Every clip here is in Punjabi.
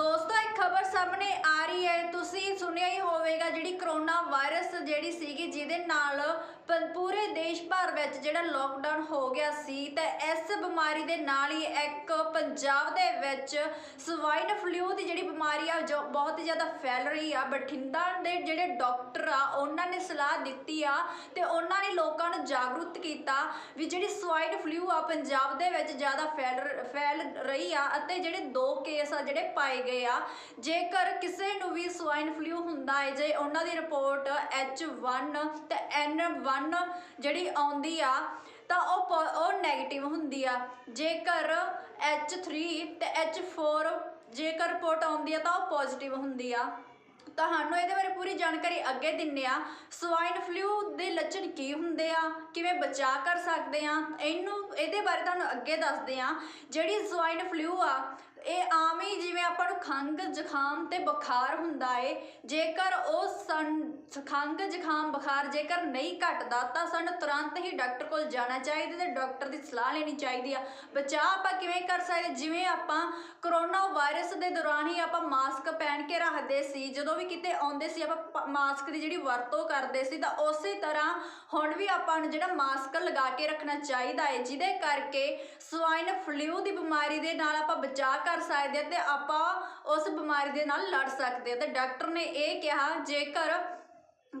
ਦੋਸਤੋ, ਇੱਕ ਖਬਰ ਸਾਹਮਣੇ ਆ ਰਹੀ ਹੈ। ਤੁਸੀਂ ਸੁਣਿਆ ਹੀ ਹੋਵੇਗਾ ਜਿਹੜੀ ਕਰੋਨਾ ਵਾਇਰਸ ਜਿਹੜੀ ਸੀਗੀ, ਜਿਹਦੇ ਨਾਲ ਵਿੱਚ ਜਿਹੜਾ ਲੋਕਡਾਊਨ ਹੋ ਗਿਆ ਸੀ, ਤਾਂ ਇਸ ਬਿਮਾਰੀ ਦੇ ਨਾਲ ਹੀ ਇੱਕ ਪੰਜਾਬ ਦੇ ਵਿੱਚ ਸਵਾਈਨ ਫਲੂ ਦੀ ਜਿਹੜੀ ਬਿਮਾਰੀ ਆ ਜੋ ਬਹੁਤ ਜ਼ਿਆਦਾ ਫੈਲ ਰਹੀ ਆ। ਬਠਿੰਡਾ ਦੇ ਜਿਹੜੇ ਡਾਕਟਰ ਆ, ਉਹਨਾਂ ਨੇ ਸਲਾਹ ਦਿੱਤੀ ਆ ਤੇ ਉਹਨਾਂ ਨੇ ਲੋਕਾਂ ਨੂੰ ਜਾਗਰੂਕ ਕੀਤਾ ਵੀ ਜਿਹੜੀ ਸਵਾਈਨ ਫਲੂ ਆ, ਪੰਜਾਬ ਦੇ ਵਿੱਚ ਜ਼ਿਆਦਾ ਫੈਲ ਫੈਲ ਰਹੀ ਆ ਅਤੇ ਜਿਹੜੇ ਦੋ ਕੇਸ ਆ, ਜਿਹੜੇ ਪਾਏ ਗਏ ਆ, ਜੇਕਰ ਕਿਸੇ ਨੂੰ ਵੀ ਸਵਾਈਨ ਫਲੂ ਹੁੰਦਾ ਹੈ ਜੇ ਉਹਨਾਂ ਦੀ ਰਿਪੋਰਟ H1 ਤੇ N1 ਜਿਹੜੀ ਆਉਂਦੀ ਆ, ਤਾਂ ਉਹ ਉਹ 네ਗੇਟਿਵ ਹੁੰਦੀ ਆ। ਜੇਕਰ H3 ਤੇ H4 ਜੇਕਰ ਰਿਪੋਰਟ ਆਉਂਦੀ ਆ, ਤਾਂ ਉਹ ਪੋਜ਼ਿਟਿਵ ਹੁੰਦੀ ਆ। ਤੁਹਾਨੂੰ ਇਹਦੇ ਬਾਰੇ ਪੂਰੀ ਜਾਣਕਾਰੀ ਅੱਗੇ ਦਿੰਨੇ ਆ। ਸਵਾਈਨ ਫਲੂ ਦੇ ਲੱਛਣ ਕੀ ਹੁੰਦੇ ਆ? ਕਿਵੇਂ ਬਚਾ ਕਰ ਸਕਦੇ ਆ? ਇਹਨੂੰ, ਇਹਦੇ ਬਾਰੇ ਤੁਹਾਨੂੰ ਅੱਗੇ ਦੱਸਦੇ ਆ। ਜਿਹੜੀ ਸਵਾਈਨ ਫਲੂ ਆ ਇਹ ਆਮ ਹੀ ਜਿਵੇਂ ਆਪਾਂ ਨੂੰ ਖੰਘ, ਜ਼ੁਕਾਮ ਤੇ ਬੁਖਾਰ ਹੁੰਦਾ ਏ, ਜੇਕਰ ਉਹ ਸਨ ਖੰਘ, ਜ਼ੁਕਾਮ, ਬੁਖਾਰ ਜੇਕਰ ਨਹੀਂ ਘਟਦਾ, ਤਾਂ ਸਾਨੂੰ ਤੁਰੰਤ ਹੀ ਡਾਕਟਰ ਕੋਲ ਜਾਣਾ ਚਾਹੀਦਾ ਤੇ ਡਾਕਟਰ ਦੀ ਸਲਾਹ ਲੈਣੀ ਚਾਹੀਦੀ ਆ। ਬਚਾਅ ਆਪਾਂ ਕਿਵੇਂ ਕਰ ਸਕਦੇ? ਜਿਵੇਂ ਆਪਾਂ ਕਰੋਨਾ ਵਾਇਰਸ ਦੇ ਦੌਰਾਨ ਹੀ ਆਪਾਂ ਮਾਸਕ ਪਹਿਨ ਕੇ ਰੱਖਦੇ ਸੀ, ਜਦੋਂ ਵੀ ਕਿਤੇ ਆਉਂਦੇ ਸੀ, ਆਪਾਂ ਮਾਸਕ ਦੀ ਜਿਹੜੀ ਵਰਤੋਂ ਕਰਦੇ ਸੀ, ਤਾਂ ਉਸੇ ਤਰ੍ਹਾਂ ਹੁਣ ਵੀ ਆਪਾਂ ਨੂੰ ਜਿਹੜਾ ਮਾਸਕ ਲਗਾ ਕੇ ਰੱਖਣਾ ਚਾਹੀਦਾ ਹੈ ਜਿਹਦੇ ਕਰਕੇ ਸਵਾਈਨ ਫਲੂ ਦੀ ਬਿਮਾਰੀ ਦੇ ਨਾਲ ਆਪਾਂ ਬਚਾਅ ਕਰ ਸਕਦੇ ਹਾਂ ਤੇ ਆਪਾਂ ਉਸ ਬਿਮਾਰੀ ਦੇ ਨਾਲ ਲੜ ਸਕਦੇ ਹਾਂ ਤੇ ਡਾਕਟਰ ਨੇ ਇਹ ਕਿਹਾ, ਜੇਕਰ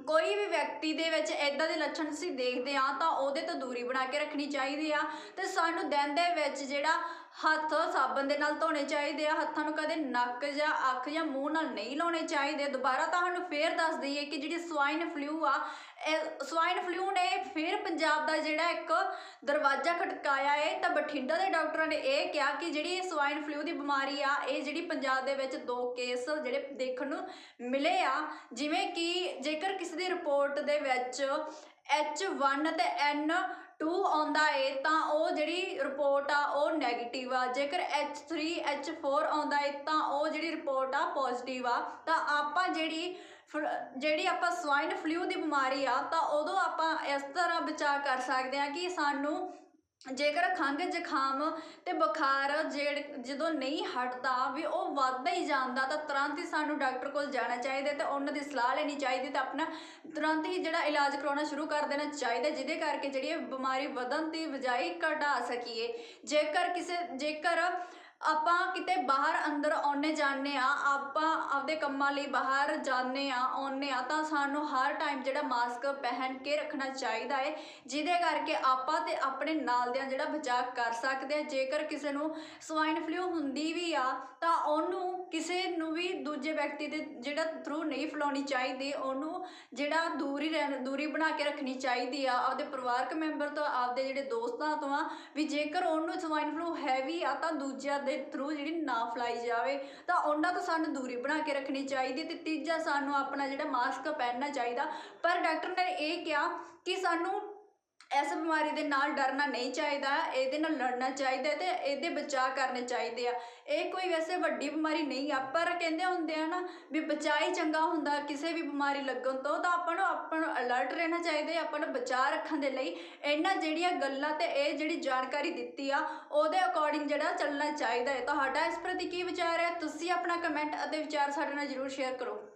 ਕੋਈ ਵੀ ਵਿਅਕਤੀ ਦੇ ਵਿੱਚ ਇਦਾਂ ਦੇ ਲੱਛਣ ਅਸੀਂ ਦੇਖਦੇ ਆ ਤਾਂ ਉਹਦੇ ਤੋਂ ਦੂਰੀ ਬਣਾ ਕੇ ਰੱਖਣੀ ਚਾਹੀਦੀ ਆ। ਤੇ ਸਾਨੂੰ ਦਿਨ ਦੇ ਵਿੱਚ ਜਿਹੜਾ ਹੱਥ ਸਾਬਣ ਦੇ ਨਾਲ ਧੋਣੇ ਚਾਹੀਦੇ ਆ, ਹੱਥਾਂ ਨੂੰ ਕਦੇ ਨੱਕ ਜਾਂ ਅੱਖ ਜਾਂ ਮੂੰਹ ਨਾਲ ਨਹੀਂ ਲਾਉਣੇ ਚਾਹੀਦੇ। ਦੁਬਾਰਾ ਤੁਹਾਨੂੰ ਫੇਰ ਦੱਸ ਦਈਏ ਕਿ ਜਿਹੜੀ ਸਵਾਈਨ ਫਲੂ ਆ, ਇਹ ਸਵਾਈਨ ਫਲੂ ਨੇ ਫਿਰ ਪੰਜਾਬ ਦਾ ਜਿਹੜਾ ਇੱਕ ਦਰਵਾਜ਼ਾ ਖਟਕਾਇਆ ਏ। ਤਾਂ ਬਠਿੰਡਾ ਦੇ ਡਾਕਟਰਾਂ ਨੇ ਇਹ ਕਿਹਾ ਕਿ ਜਿਹੜੀ ਇਹ ਸਵਾਈਨ ਫਲੂ ਦੀ ਬਿਮਾਰੀ ਆ, ਇਹ ਜਿਹੜੀ ਪੰਜਾਬ ਦੇ ਵਿੱਚ ਦੋ ਕੇਸ ਜਿਹੜੇ ਦੇਖਣ ਨੂੰ ਮਿਲੇ ਆ, ਜਿਵੇਂ ਕਿ ਜੇਕਰ ਕਿਸੇ ਦੀ ਰਿਪੋਰਟ ਦੇ ਵਿੱਚ H1 ਤੇ N2 ਆਉਂਦਾ ਏ, ਤਾਂ ਉਹ ਜਿਹੜੀ ਰਿਪੋਰਟ ਆ, ਉਹ 네ਗੇਟਿਵ ਆ। ਜੇਕਰ H3 H4 ਆਉਂਦਾ ਏ, ਤਾਂ ਉਹ ਜਿਹੜੀ ਰਿਪੋਰਟ ਆ ਪੋਜ਼ਿਟਿਵ ਆ। ਤਾਂ ਆਪਾਂ ਜਿਹੜੀ ਫ- ਜਿਹੜੀ ਆਪਾਂ ਸਵਾਈਨ ਫਲੂ ਦੀ ਬਿਮਾਰੀ ਆ, ਤਾਂ ਉਦੋਂ ਆਪਾਂ ਇਸ ਤਰ੍ਹਾਂ ਬਚਾਅ ਕਰ ਸਕਦੇ ਆ ਕਿ ਸਾਨੂੰ ਜੇਕਰ ਖੰਘ, ਜ਼ੁਕਾਮ ਅਤੇ ਬੁਖਾਰ ਜਿਹੜੇ ਜਦੋਂ ਨਹੀਂ ਹਟਦਾ ਵੀ ਉਹ ਵੱਧਦਾ ਹੀ ਜਾਂਦਾ ਤਾਂ ਤੁਰੰਤ ਹੀ ਸਾਨੂੰ ਡਾਕਟਰ ਕੋਲ ਜਾਣਾ ਚਾਹੀਦਾ ਅਤੇ ਉਹਨਾਂ ਦੀ ਸਲਾਹ ਲੈਣੀ ਚਾਹੀਦੀ ਅਤੇ ਆਪਣਾ ਤੁਰੰਤ ਹੀ ਜਿਹੜਾ ਇਲਾਜ ਕਰਾਉਣਾ ਸ਼ੁਰੂ ਕਰ ਦੇਣਾ ਚਾਹੀਦਾ ਜਿਹਦੇ ਕਰਕੇ ਜਿਹੜੀ ਇਹ ਬਿਮਾਰੀ ਵਧਣ ਦੀ ਬਜਾਏ ਘਟਾ ਸਕੀਏ। ਜੇਕਰ ਕਿਸੇ, ਜੇਕਰ ਆਪਾਂ ਕਿਤੇ ਬਾਹਰ ਅੰਦਰ ਆਉਣੇ ਜਾਂਦੇ ਆ ਆਪਾਂ ਆਪਦੇ ਕੰਮਾਂ ਲਈ ਬਾਹਰ ਜਾਂਦੇ ਆ ਆਉਣੇ ਆ ਤਾਂ ਸਾਨੂੰ ਹਰ ਟਾਈਮ ਜਿਹੜਾ ਮਾਸਕ ਪਹਿਨ ਕੇ ਰੱਖਣਾ ਚਾਹੀਦਾ ਹੈ, ਜਿਹਦੇ ਕਰਕੇ ਆਪਾਂ ਤੇ ਆਪਣੇ ਨਾਲ ਦਿਆਂ ਜਿਹੜਾ ਬਚਾਅ ਕਰ ਸਕਦੇ ਆ ਜੇਕਰ ਕਿਸੇ ਨੂੰ ਸਵਾਈਨ ਫਲੂ ਹੁੰਦੀ ਵੀ ਆ, ਤਾਂ ਉਹਨੂੰ ਕਿਸੇ ਨੂੰ ਵੀ ਦੂਜੇ ਵਿਅਕਤੀ ਦੇ ਜਿਹੜਾ ਥਰੂ ਨਹੀਂ ਫੈਲਾਉਣੀ ਚਾਹੀਦੀ, ਉਹਨੂੰ ਜਿਹੜਾ ਦੂਰੀ ਰਹਿਣ, ਦੂਰੀ ਬਣਾ ਕੇ ਰੱਖਣੀ ਚਾਹੀਦੀ ਆ। ਆਪਦੇ ਪਰਿਵਾਰਕ ਮੈਂਬਰ ਤੋਂ, ਆਪਦੇ ਜਿਹੜੇ ਦੋਸਤਾਂ ਤੋਂ ਆ, ਵੀ ਜੇਕਰ ਉਹਨੂੰ ਸਵਾਈਨ ਫਲੂ ਹੈ ਵੀ ਆ, ਤਾਂ ਦੂਜਿਆਂ ਦੇ ਥਰੂ ਜਿਹੜੀ ਨਾ ਫੈਲਾਈ ਜਾਵੇ, ਤਾਂ ਉਹਨਾਂ ਤੋਂ ਸਾਨੂੰ ਦੂਰੀ ਬਣਾ ਕੇ ਰੱਖਣੀ ਚਾਹੀਦੀ ਤੇ ਤੀਜਾ ਸਾਨੂੰ ਆਪਣਾ ਜਿਹੜਾ ਮਾਸਕ ਪਹਿਨਣਾ ਚਾਹੀਦਾ। ਪਰ ਡਾਕਟਰ ਨੇ ਇਹ ਕਿਹਾ ਕਿ ਸਾਨੂੰ ਇਸ ਬਿਮਾਰੀ ਦੇ ਨਾਲ ਡਰਨਾ ਨਹੀਂ ਚਾਹੀਦਾ, ਇਹਦੇ ਨਾਲ ਲੜਨਾ ਚਾਹੀਦਾ ਤੇ ਇਹਦੇ ਬਚਾਅ ਕਰਨੇ ਚਾਹੀਦੇ ਆ। ਇਹ ਕੋਈ ਵੈਸੇ ਵੱਡੀ ਬਿਮਾਰੀ ਨਹੀਂ ਆ, ਪਰ ਕਹਿੰਦੇ ਹੁੰਦੇ ਆ ਨਾ ਵੀ ਬਚਾਅ ਹੀ ਚੰਗਾ ਹੁੰਦਾ, ਕਿਸੇ ਵੀ ਬਿਮਾਰੀ ਲੱਗਣ ਤੋਂ, ਤਾਂ ਆਪਾਂ ਨੂੰ ਆਪਾਂ ਨੂੰ ਅਲਰਟ ਰਹਿਣਾ ਚਾਹੀਦਾ ਹੈ ਆਪਾਂ ਨੂੰ ਬਚਾਅ ਰੱਖਣ ਦੇ ਲਈ। ਇਹਨਾਂ ਜਿਹੜੀਆਂ ਗੱਲਾਂ ਤੇ ਇਹ ਜਿਹੜੀ ਜਾਣਕਾਰੀ ਦਿੱਤੀ ਆ, ਉਹਦੇ ਅਕੋਰਡਿੰਗ ਜਿਹੜਾ ਚੱਲਣਾ ਚਾਹੀਦਾ ਹੈ। ਤੁਹਾਡਾ ਇਸ ਪ੍ਰਤੀ ਕੀ ਵਿਚਾਰ ਹੈ? ਤੁਸੀਂ ਆਪਣਾ ਕਮੈਂਟ ਅਤੇ ਵਿਚਾਰ ਸਾਡੇ ਨਾਲ ਜਰੂਰ ਸ਼ੇਅਰ ਕਰੋ।